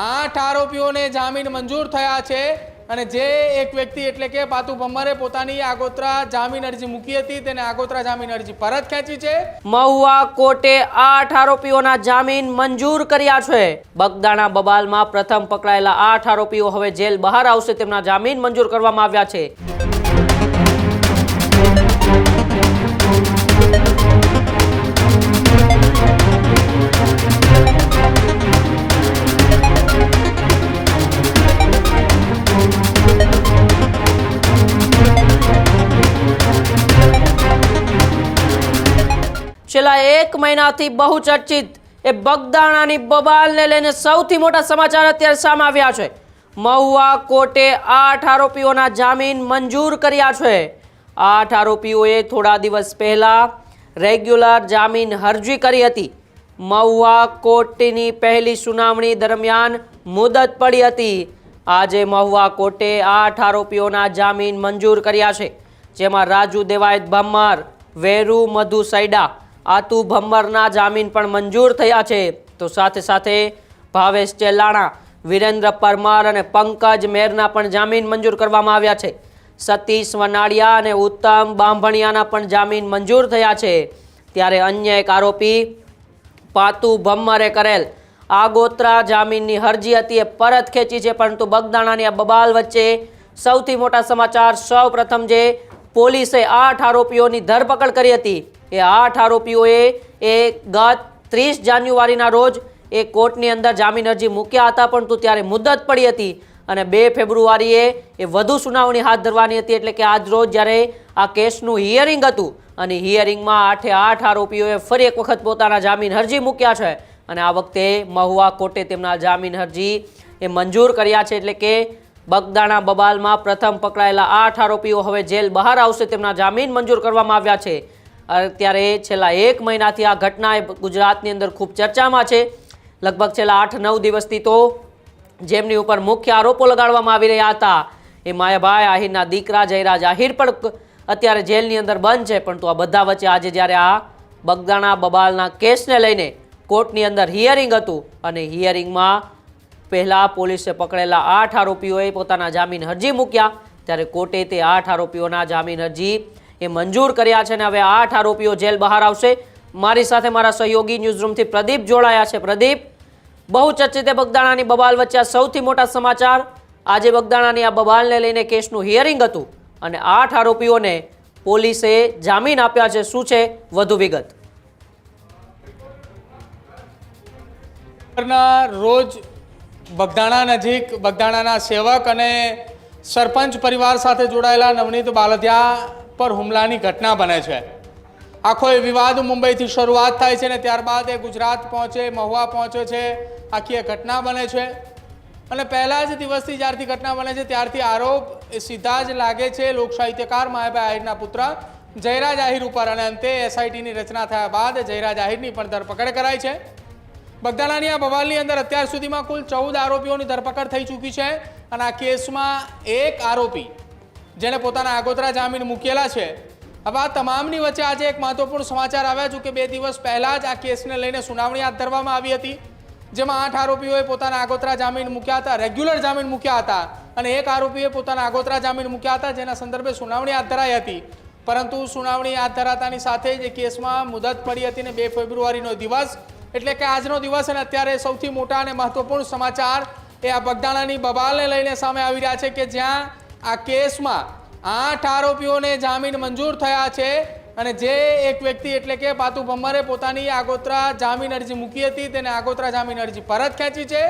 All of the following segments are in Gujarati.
આઠ આરોપીઓને જામીન મંજૂર થયા છે અને જે એક વ્યક્તિ એટલે કે પાતુ ભમ્મરે પોતાની આગોતરા જામીન અરજી મૂકી હતી, તેને આગોતરા જામીન અરજી પરત ખેંચી છે. મહુવા કોર્ટે આઠ આરોપીઓના જામીન મંજૂર કર્યા છે. બગદાણા બબાલમાં પ્રથમ પકડાયેલા આઠ આરોપીઓ હવે જેલ બહાર આવશે, તેમના જામીન મંજૂર કરવામાં આવ્યા છે. છેલ્લા એક મહિનાથી બહુ ચર્ચિત એ બગદાણાની બબાલને લઈને સૌથી મોટા સમાચાર અત્યારે સામે આવ્યા છે. મહુવા કોર્ટે આઠ આરોપીઓના જામીન મંજૂર કર્યા છે. આઠ આરોપીઓએ થોડા દિવસ પહેલાં રેગ્યુલર જામીન અરજી કરી હતી. મહુવા કોર્ટની પહેલી સુનાવણી દરમિયાન મુદત પડી હતી. આજે મહુવા કોર્ટે આઠ આરોપીઓના જામીન મંજૂર કર્યા છે. જેમાં રાજુ દેવાયત ભમ્માર, વેરુ મધુ સૈડા આતુ ભમ્મરના જામીન પણ મંજૂર થયા છે. તો સાથે સાથે ભાવેશ ચેલાણા, વિરેન્દ્ર પરમાર અને પંકજ મેરના પણ જામીન મંજૂર કરવામાં આવ્યા છે. સતીશ વનાડિયા અને ઉત્તમ બાંભણિયાના પણ જામીન મંજૂર થયા છે. ત્યારે અન્ય એક આરોપી, પાતુ ભમ્મરે કરેલ આગોતરા જામીનની અરજી હતી એ પરત ખેંચી છે, પરંતુ બગદાણાની આ બબાલ વચ્ચે સૌથી મોટા સમાચાર સૌ પ્રથમ જે પોલીસે આઠ આરોપીઓની ધરપકડ કરી હતી. એ આઠ આરોપીઓએ એ ગત ત્રીસ જાન્યુઆરીના રોજ એ કોર્ટની અંદર જામીન અરજી મૂક્યા હતા, પરંતુ ત્યારે મુદત પડી હતી અને બે ફેબ્રુઆરીએ એ વધુ સુનાવણી હાથ ધરવાની હતી, એટલે કે આજ રોજ જ્યારે આ કેસનું હિયરિંગ હતું અને હિયરિંગમાં આઠે આઠ આરોપીઓએ ફરી એક વખત પોતાના જામીન અરજી મૂક્યા છે અને આ વખતે મહુવા કોર્ટે તેમના જામીન અરજી એ મંજૂર કર્યા છે, એટલે કે બગદાણા બબાલમાં પ્રથમ પકડાયેલા આઠ આરોપીઓ હવે જેલ બહાર આવશે તેમના જામીન મંજૂર કરવામાં આવ્યા છે. અત્યારે છેલ્લા એક મહિનાથી આ ઘટના ગુજરાતની અંદર ખૂબ ચર્ચામાં છે. લગભગ છેલ્લા આઠ નવ દિવસથી તો જેમની ઉપર મુખ્ય આરોપો લગાડવામાં આવી રહ્યા હતા. એ માયાભાઈ આહિરના દીકરા જયરાજ આહિર પણ અત્યારે જેલની અંદર બંધ છે. પરંતુ આ બધા વચ્ચે આજે જ્યારે આ બગદાણા બબાલના કેસને લઈને કોર્ટની અંદર હિયરિંગ હતું અને હિયરિંગમાં પહેલાં પોલીસે પકડેલા આઠ આરોપીઓએ પોતાના જામીન અરજી મૂક્યા. ત્યારે કોર્ટે તે આઠ આરોપીઓના જામીન અરજી એ મંજૂર કર્યા છે અને હવે આઠ આરોપીઓ જેલ બહાર આવશે. મારી સાથે મારા સહયોગી ન્યૂઝરૂમથી પ્રદીપ જોડાયા છે. પ્રદીપ બહુ ચર્ચિત બગદાણાની બબાલ વચ્ચે સૌથી મોટા સમાચાર. આજે બગદાણાની આ બબાલને લઈને કેસનું હિયરિંગ હતું અને આઠ આરોપીઓને પોલીસે જામીન આપ્યા છે. શું છે? વધુ વિગત. રોજ બગદાણા નજીક, બગદાણાના સેવક અને સરપંચ પરિવાર સાથે જોડાયેલા નવનીત બાલધિયા પર હુમલાની ઘટના બને છે. આખો એ વિવાદ મુંબઈથી શરૂઆત થાય છે ને ત્યારબાદ એ ગુજરાત પહોંચે, મહુવા પહોંચે છે. આખી એ ઘટના બને છે. અને પહેલા જ દિવસથી જ્યારથી ઘટના બને છે, ત્યારથી આરોપ એ સીધા જ લાગે છે. લોક સાહિત્યકાર માયાભાઈ આહિરના પુત્ર જયરાજ આહિર ઉપર અને અંતે એસઆઈટીની રચના થયા બાદ જયરાજ આહિરની પણ ધરપકડ કરાઈ છે. બગદાણાની આ બવાલની અંદર અત્યાર સુધીમાં કુલ ચૌદ આરોપીઓની ધરપકડ થઈ ચૂકી છે અને આ કેસમાં એક આરોપી જેને પોતાના આગોતરા જામીન મૂકેલા છે. હવે આ તમામની વચ્ચે આજે એક મહત્વપૂર્ણ સમાચાર આવ્યા છે કે બે દિવસ પહેલાં જ આ કેસને લઈને સુનાવણી હાથ ધરવામાં આવી હતી. જેમાં આઠ આરોપીઓએ પોતાના આગોતરા જામીન મૂક્યા હતા, રેગ્યુલર જામીન મૂક્યા હતા અને એક આરોપીએ પોતાના આગોતરા જામીન મૂક્યા હતા જેના સંદર્ભે સુનાવણી હાથ ધરાઈ હતી. પરંતુ સુનાવણી હાથ ધરાતાની સાથે જ કેસમાં મુદત પડી હતી ને બે ફેબ્રુઆરીનો દિવસ એટલે કે આજનો દિવસ અને અત્યારે સૌથી મોટા અને મહત્વપૂર્ણ સમાચાર એ આ બગદાણાની બબાલને લઈને સામે આવી રહ્યા છે કે જ્યાં આ કેસમાં આઠ આરોપીઓને જામીન મંજૂર થયા છે અને જે એક વ્યક્તિ એટલે કે પાતુ ભમ્મરે પોતાની આગોતરા જામીન અરજી મૂકી હતી તેને આગોતરા જામીન અરજી પરત ખેંચી છે.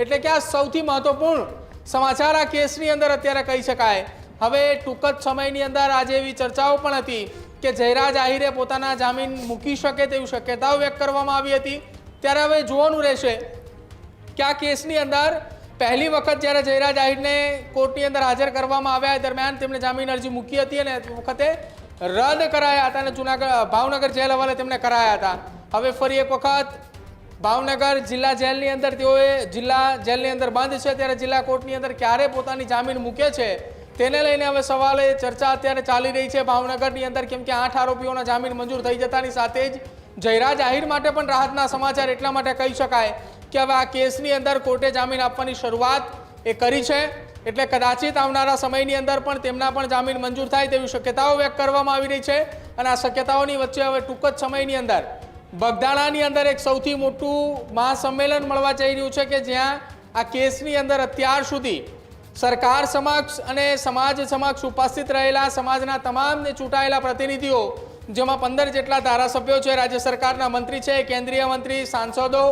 એટલે કે આ સૌથી મહત્વપૂર્ણ સમાચાર આ કેસની અંદર અત્યારે કહી શકાય. હવે ટૂંક જ સમયની અંદર આજે એવી ચર્ચાઓ પણ હતી કે જયરાજ આહિરે પોતાના જામીન મૂકી શકે તેવી શક્યતાઓ વ્યક્ત કરવામાં આવી હતી. ત્યારે હવે જોવાનું રહેશે કે આ કેસની અંદર પહેલી વખત જ્યારે જયરાજ આહિરને કોર્ટની અંદર હાજર કરવામાં આવ્યા દરમિયાન તેમણે જામીન અરજી મૂકી હતી અને વખતે રદ કરાયા હતા અને જુનાગઢ, ભાવનગર જેલ હવાલે તેમને કરાયા હતા. હવે ફરી એક વખત ભાવનગર જિલ્લા જેલની અંદર તેઓએ જિલ્લા જેલની અંદર બંધ છે. ત્યારે જિલ્લા કોર્ટની અંદર ક્યારે પોતાની જામીન મૂકે છે તેને લઈને હવે સવાલે ચર્ચા અત્યારે ચાલી રહી છે ભાવનગરની અંદર, કેમ કે આઠ આરોપીઓના જામીન મંજૂર થઈ જતાની સાથે જ જયરાજ આહિર માટે પણ રાહતના સમાચાર એટલા માટે કહી શકાય કે હવે આ કેસની અંદર કોર્ટે જામીન આપવાની શરૂઆત એ કરી છે. એટલે કદાચિત આવનારા સમયની અંદર પણ તેમના પણ જામીન મંજૂર થાય તેવી શક્યતાઓ વ્યક્ત કરવામાં આવી રહી છે. અને આ શક્યતાઓની વચ્ચે હવે ટૂંક જ સમયની અંદર બગદાણાની અંદર એક સૌથી મોટું મહાસંમેલન મળવા જઈ રહ્યું છે કે જ્યાં આ કેસની અંદર અત્યાર સુધી સરકાર સમક્ષ અને સમાજ સમક્ષ ઉપસ્થિત રહેલા સમાજના તમામ ચૂંટાયેલા પ્રતિનિધિઓ, જેમાં પંદર જેટલા ધારાસભ્યો છે, રાજ્ય સરકારના મંત્રી છે, કેન્દ્રીય મંત્રી, સાંસદો,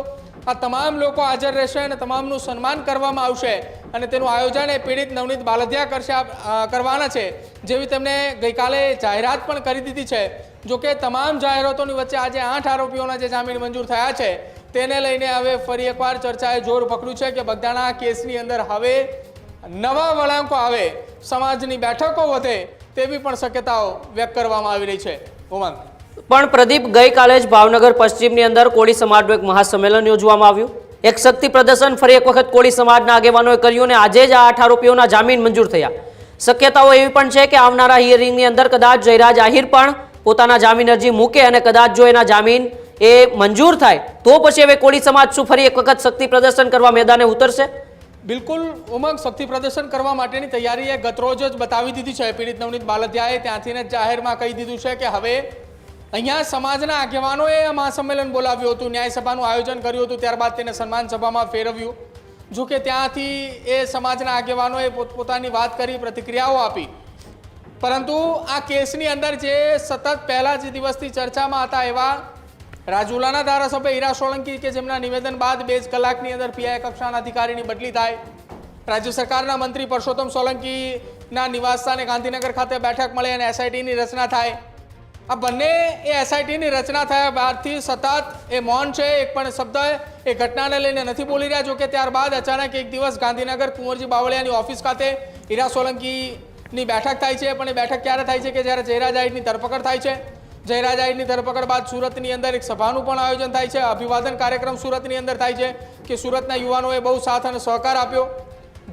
આ તમામ લોકો હાજર રહેશે અને તમામનું સન્માન કરવામાં આવશે. અને તેનું આયોજન એ પીડિત નવનીત બાલધિયા કરશે કરવાના છે, જેવી તેમણે ગઈકાલે જાહેરાત પણ કરી દીધી છે. જો કે તમામ જાહેરાતોની વચ્ચે આજે આઠ આરોપીઓના જે જામીન મંજૂર થયા છે, તેને લઈને હવે ફરી એકવાર ચર્ચાએ જોર પકડ્યું છે કે બગદાણા કેસની અંદર હવે નવા વળાંકો આવે, સમાજની બેઠકો વધે તેવી પણ શક્યતાઓ વ્યક્ત કરવામાં આવી રહી છે. ઉમંગ. પણ પ્રદીપ, ગઈકાલે જ ભાવનગર પશ્ચિમની અંદર કોળી સમાજનું એક મહાસંમેલન યોજવામાં આવ્યું. એક શક્તિ પ્રદર્શન ફરી એક વખત કોળી સમાજના આગેવાનોએ કર્યું અને આજે જ આ આઠ આરોપીઓના જામીન મંજૂર થયા. શક્યતાઓ એવી પણ છે કે આવનારા હિયરિંગની અંદર કદાચ જયરાજ આહિર પણ પોતાના જામીન અરજી મૂકે અને કદાચ જો એના જામીન એ મંજૂર થાય, તો પછી હવે કોળી સમાજ શું ફરી એક વખત શક્તિ પ્રદર્શન કરવા મેદાને ઉતરશે? બિલકુલ ઉમંગ શક્તિ પ્રદર્શન કરવા માટેની તૈયારી એ ગતરોજ જ બતાવી દીધી છે. પીડિત નવનીત બાલદિયાએ ત્યાંથી જાહેરમાં કહી દીધું છે કે હવે અહીંયા સમાજના આગેવાનોએ આ મહાસંમેલન બોલાવ્યું હતું. ન્યાયસભાનું આયોજન કર્યું હતું. ત્યારબાદ તેને સન્માન સભામાં ફેરવ્યું. જો કે ત્યાંથી એ સમાજના આગેવાનોએ પોતપોતાની વાત કરી, પ્રતિક્રિયાઓ આપી. પરંતુ આ કેસની અંદર જે સતત પહેલા જ દિવસથી ચર્ચામાં હતા એવા રાજુલાના ધારાસભ્ય હીરા સોલંકી કે જેમના નિવેદન બાદ બે જ કલાકની અંદર પીઆઈ કક્ષાના અધિકારીની બદલી થાય. રાજ્ય સરકારના મંત્રી પરસોત્તમ સોલંકીના નિવાસસ્થાને ગાંધીનગર ખાતે બેઠક મળે અને એસઆઈટીની રચના થાય. આ બંને એ એસઆઈટીની રચના થયા બાદથી સતત એ મૌન છે, એક પણ શબ્દ એ ઘટનાને લઈને નથી બોલી રહ્યા. જોકે ત્યારબાદ અચાનક એક દિવસ ગાંધીનગર કુંવરજી બાવળિયાની ઓફિસ ખાતે હીરા સોલંકીની બેઠક થાય છે. પણ એ બેઠક ક્યારે થાય છે કે જ્યારે જયરાજ જાહેરની ધરપકડ થાય છે? જયરાજ આહિરની ધરપકડ બાદ સુરતની અંદર એક સભાનું પણ આયોજન થાય છે. અભિવાદન કાર્યક્રમ સુરતની અંદર થાય છે કે સુરતના યુવાનોએ બહુ સાથ અને સહકાર આપ્યો.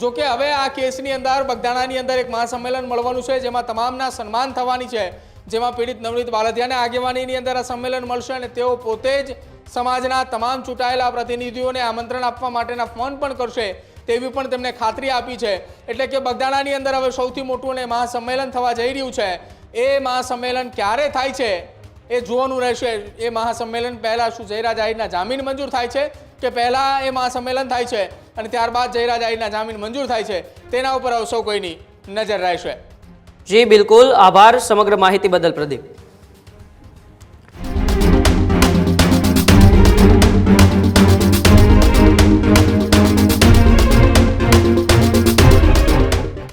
જો કે હવે આ કેસની અંદર બગદાણાની અંદર એક મહાસંમેલન મળવાનું છે, જેમાં તમામના સન્માન થવાની છે. જેમાં પીડિત નવનીત બાલદિયાને આગેવાનીની અંદર આ સંમેલન મળશે અને તેઓ પોતે જ સમાજના તમામ ચૂંટાયેલા પ્રતિનિધિઓને આમંત્રણ આપવા માટેના ફોન પણ કરશે તેવી પણ તેમને ખાતરી આપી છે. એટલે કે બગદાણાની અંદર હવે સૌથી મોટું અને મહાસંમેલન થવા જઈ રહ્યું છે. એ મહાસંમેલન ક્યારે થાય છે એ જોવાનું રહેશે. એ મહાસંમેલન પહેલાં શું જયરાજ આહિરના જામીન મંજૂર થાય છે કે પહેલાં એ મહાસંમેલન થાય છે અને ત્યારબાદ જયરાજ આહિરના જામીન મંજૂર થાય છે? તેના ઉપર હવે કોઈની નજર રહેશે. જી, બિલકુલ. આભાર સમગ્ર માહિતી બદલ પ્રદીપ.